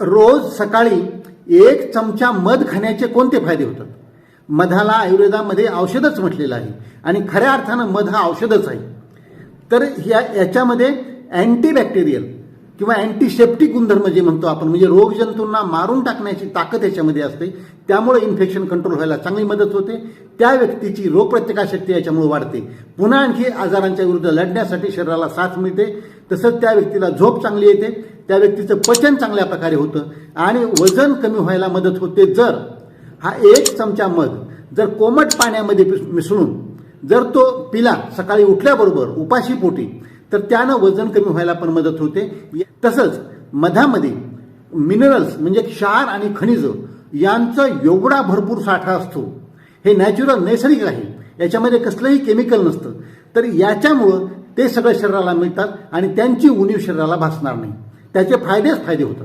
रोज सकाळी एक चमचा मध खाण्याचे कोणते फायदे होतात? मधाला आयुर्वेदामध्ये औषधच म्हटलेलं आहे आणि खऱ्या अर्थानं मध हा औषधच आहे. तर ह्या याच्यामध्ये अँटीबॅक्टेरियल किंवा अँटीसेप्टिक गुणधर्म जे म्हणतो आपण म्हणजे रोगजंतूंना मारून टाकण्याची ताकद याच्यामध्ये असते. त्यामुळे इन्फेक्शन कंट्रोल व्हायला चांगली मदत होते. त्या व्यक्तीची रोगप्रतिकारशक्ती याच्यामुळे वाढते. पुन्हा आणखी आजारांच्या विरुद्ध लढण्यासाठी शरीराला साथ मिळते. तसंच त्या व्यक्तीला झोप चांगली येते. त्या व्यक्तीचं पचन चांगल्या प्रकारे होतं आणि वजन कमी व्हायला मदत होते जर हा एक चमचा मध जर कोमट पाण्यामध्ये मिसळून जर तो पिला सकाळी उठल्याबरोबर उपाशी पोटी तर त्यानं वजन कमी व्हायला पण मदत होते. तसंच मधामध्ये मिनरल्स म्हणजे क्षार आणि खनिज यांचं एवढा भरपूर साठा असतो. हे नॅचरल नैसर्गिक आहे. याच्यामध्ये कसलंही केमिकल नसतं. तर याच्यामुळं ते सगळं शरीराला मिळतात आणि त्यांची उणीव शरीराला भासणार नाही. त्याचे फायदेच फायदे होतात.